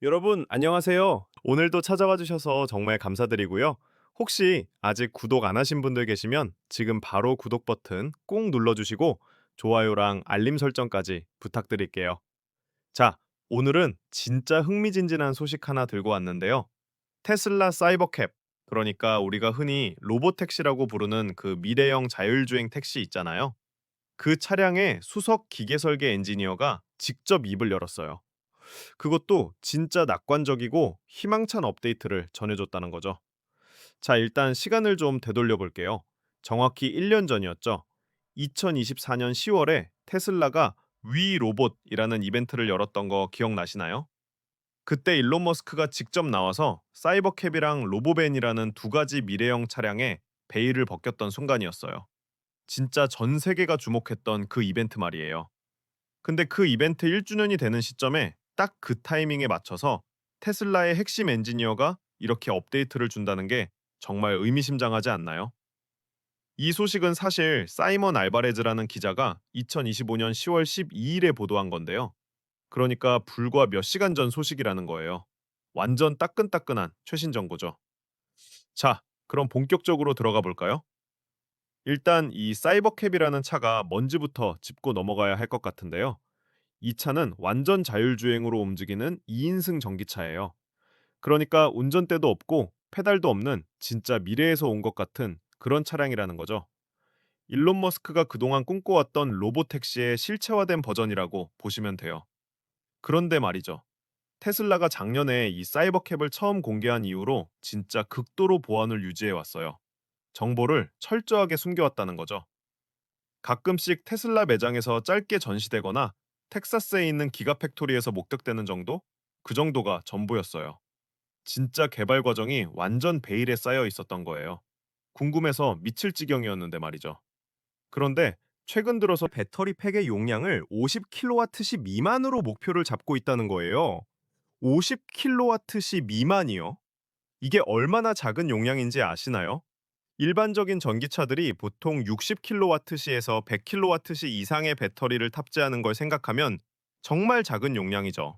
여러분, 안녕하세요. 오늘도 찾아와 주셔서 정말 감사드리고요. 혹시 아직 구독 안 하신 분들 계시면 지금 바로 구독 버튼 꾹 눌러주시고 좋아요랑 알림 설정까지 부탁드릴게요. 자, 오늘은 진짜 흥미진진한 소식 하나 들고 왔는데요. 테슬라 사이버캡, 그러니까 우리가 흔히 로보택시라고 부르는 그 미래형 자율주행 택시 있잖아요. 그 차량의 수석 기계 설계 엔지니어가 직접 입을 열었어요. 그것도 진짜 낙관적이고 희망찬 업데이트를 전해줬다는 거죠. 자, 일단 시간을 좀 되돌려 볼게요. 정확히 1년 전이었죠. 2024년 10월에 테슬라가 위 로봇이라는 이벤트를 열었던 거 기억나시나요? 그때 일론 머스크가 직접 나와서 사이버캡이랑 로보벤이라는 두 가지 미래형 차량에 베일을 벗겼던 순간이었어요. 진짜 전 세계가 주목했던 그 이벤트 말이에요. 근데 그 이벤트 1주년이 되는 시점에 딱 그 타이밍에 맞춰서 테슬라의 핵심 엔지니어가 이렇게 업데이트를 준다는 게 정말 의미심장하지 않나요? 이 소식은 사실 사이먼 알바레즈라는 기자가 2025년 10월 12일에 보도한 건데요. 그러니까 불과 몇 시간 전 소식이라는 거예요. 완전 따끈따끈한 최신 정보죠. 자, 그럼 본격적으로 들어가 볼까요? 일단 이 사이버캡이라는 차가 뭔지부터 짚고 넘어가야 할 것 같은데요. 이 차는 완전 자율주행으로 움직이는 2인승 전기차예요. 그러니까 운전대도 없고 페달도 없는 진짜 미래에서 온 것 같은 그런 차량이라는 거죠. 일론 머스크가 그동안 꿈꿔왔던 로보택시의 실체화된 버전이라고 보시면 돼요. 그런데 말이죠. 테슬라가 작년에 이 사이버캡을 처음 공개한 이후로 진짜 극도로 보안을 유지해 왔어요. 정보를 철저하게 숨겨왔다는 거죠. 가끔씩 테슬라 매장에서 짧게 전시되거나 텍사스에 있는 기가팩토리에서 목격되는 정도? 그 정도가 전부였어요. 진짜 개발 과정이 완전 베일에 쌓여 있었던 거예요. 궁금해서 미칠 지경이었는데 말이죠. 그런데 최근 들어서 배터리 팩의 용량을 50kWh 미만으로 목표를 잡고 있다는 거예요. 50kWh 미만이요? 이게 얼마나 작은 용량인지 아시나요? 일반적인 전기차들이 보통 60kWh에서 100kWh 이상의 배터리를 탑재하는 걸 생각하면 정말 작은 용량이죠.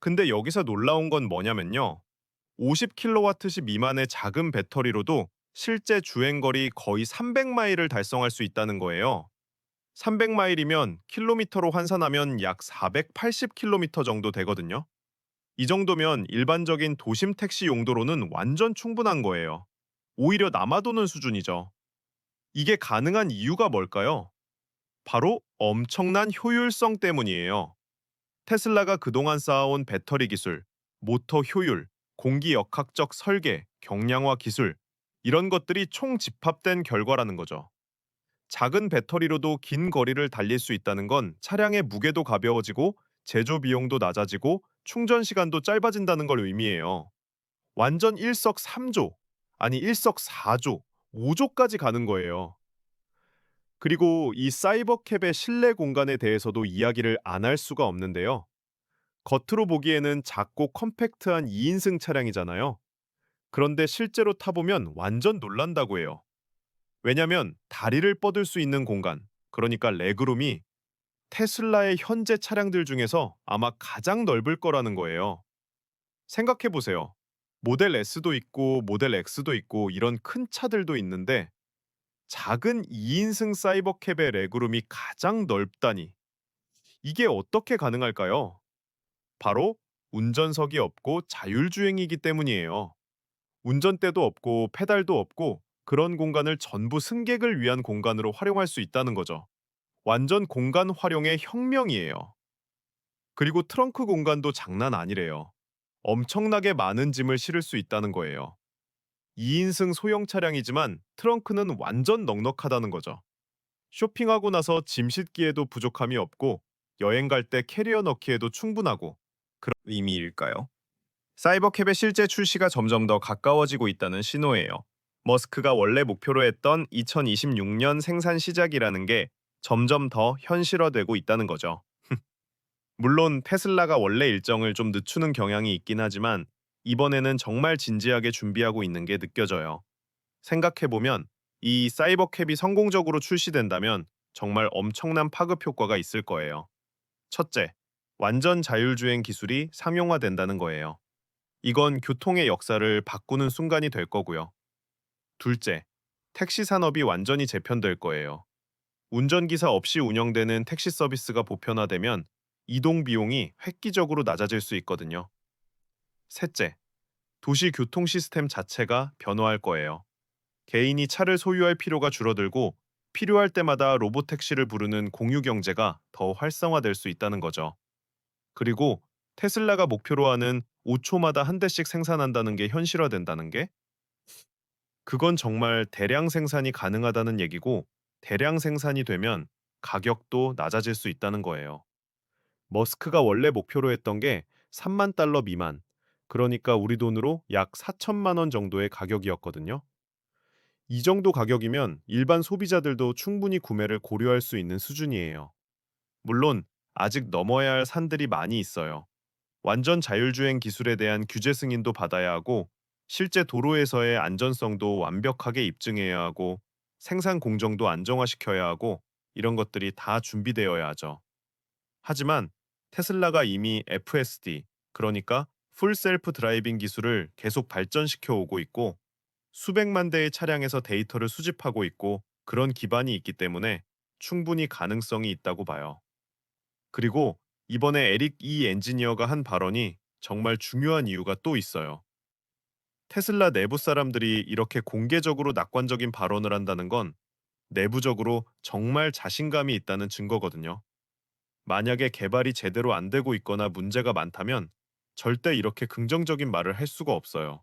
근데 여기서 놀라운 건 뭐냐면요. 50kWh 미만의 작은 배터리로도 실제 주행거리 거의 300마일을 달성할 수 있다는 거예요. 300마일이면 킬로미터로 환산하면 약 480km 정도 되거든요. 이 정도면 일반적인 도심 택시 용도로는 완전 충분한 거예요. 오히려 남아도는 수준이죠. 이게 가능한 이유가 뭘까요? 바로 엄청난 효율성 때문이에요. 테슬라가 그동안 쌓아온 배터리 기술, 모터 효율, 공기 역학적 설계, 경량화 기술, 이런 것들이 총 집합된 결과라는 거죠. 작은 배터리로도 긴 거리를 달릴 수 있다는 건 차량의 무게도 가벼워지고 제조 비용도 낮아지고 충전 시간도 짧아진다는 걸 의미해요. 완전 일석삼조, 아니 일석사조, 5조까지 가는 거예요. 그리고 이 사이버캡의 실내 공간에 대해서도 이야기를 안 할 수가 없는데요. 겉으로 보기에는 작고 컴팩트한 2인승 차량이잖아요. 그런데 실제로 타보면 완전 놀란다고 해요. 왜냐면 다리를 뻗을 수 있는 공간, 그러니까 레그룸이 테슬라의 현재 차량들 중에서 아마 가장 넓을 거라는 거예요. 생각해 보세요. 모델 S도 있고 모델 X도 있고 이런 큰 차들도 있는데 작은 2인승 사이버캡의 레그룸이 가장 넓다니. 이게 어떻게 가능할까요? 바로 운전석이 없고 자율주행이기 때문이에요. 운전대도 없고 페달도 없고 그런 공간을 전부 승객을 위한 공간으로 활용할 수 있다는 거죠. 완전 공간 활용의 혁명이에요. 그리고 트렁크 공간도 장난 아니래요. 엄청나게 많은 짐을 실을 수 있다는 거예요. 2인승 소형 차량이지만 트렁크는 완전 넉넉하다는 거죠. 쇼핑하고 나서 짐 싣기에도 부족함이 없고 여행 갈 때 캐리어 넣기에도 충분하고 그런 의미일까요? 사이버캡의 실제 출시가 점점 더 가까워지고 있다는 신호예요. 머스크가 원래 목표로 했던 2026년 생산 시작이라는 게 점점 더 현실화되고 있다는 거죠. 물론 테슬라가 원래 일정을 좀 늦추는 경향이 있긴 하지만 이번에는 정말 진지하게 준비하고 있는 게 느껴져요. 생각해보면 이 사이버캡이 성공적으로 출시된다면 정말 엄청난 파급 효과가 있을 거예요. 첫째, 완전 자율주행 기술이 상용화된다는 거예요. 이건 교통의 역사를 바꾸는 순간이 될 거고요. 둘째, 택시 산업이 완전히 재편될 거예요. 운전기사 없이 운영되는 택시 서비스가 보편화되면 이동 비용이 획기적으로 낮아질 수 있거든요. 셋째, 도시 교통 시스템 자체가 변화할 거예요. 개인이 차를 소유할 필요가 줄어들고 필요할 때마다 로봇 택시를 부르는 공유 경제가 더 활성화될 수 있다는 거죠. 그리고 테슬라가 목표로 하는 5초마다 한 대씩 생산한다는 게 현실화된다는 게 그건 정말 대량 생산이 가능하다는 얘기고 대량 생산이 되면 가격도 낮아질 수 있다는 거예요. 머스크가 원래 목표로 했던 게 3만 달러 미만, 그러니까 우리 돈으로 약 4천만 원 정도의 가격이었거든요. 이 정도 가격이면 일반 소비자들도 충분히 구매를 고려할 수 있는 수준이에요. 물론 아직 넘어야 할 산들이 많이 있어요. 완전 자율주행 기술에 대한 규제 승인도 받아야 하고 실제 도로에서의 안전성도 완벽하게 입증해야 하고 생산 공정도 안정화시켜야 하고 이런 것들이 다 준비되어야 하죠. 하지만 테슬라가 이미 FSD, 그러니까 풀 셀프 드라이빙 기술을 계속 발전시켜 오고 있고 수백만 대의 차량에서 데이터를 수집하고 있고 그런 기반이 있기 때문에 충분히 가능성이 있다고 봐요. 그리고 이번에 에릭 이 엔지니어가 한 발언이 정말 중요한 이유가 또 있어요. 테슬라 내부 사람들이 이렇게 공개적으로 낙관적인 발언을 한다는 건 내부적으로 정말 자신감이 있다는 증거거든요. 만약에 개발이 제대로 안 되고 있거나 문제가 많다면 절대 이렇게 긍정적인 말을 할 수가 없어요.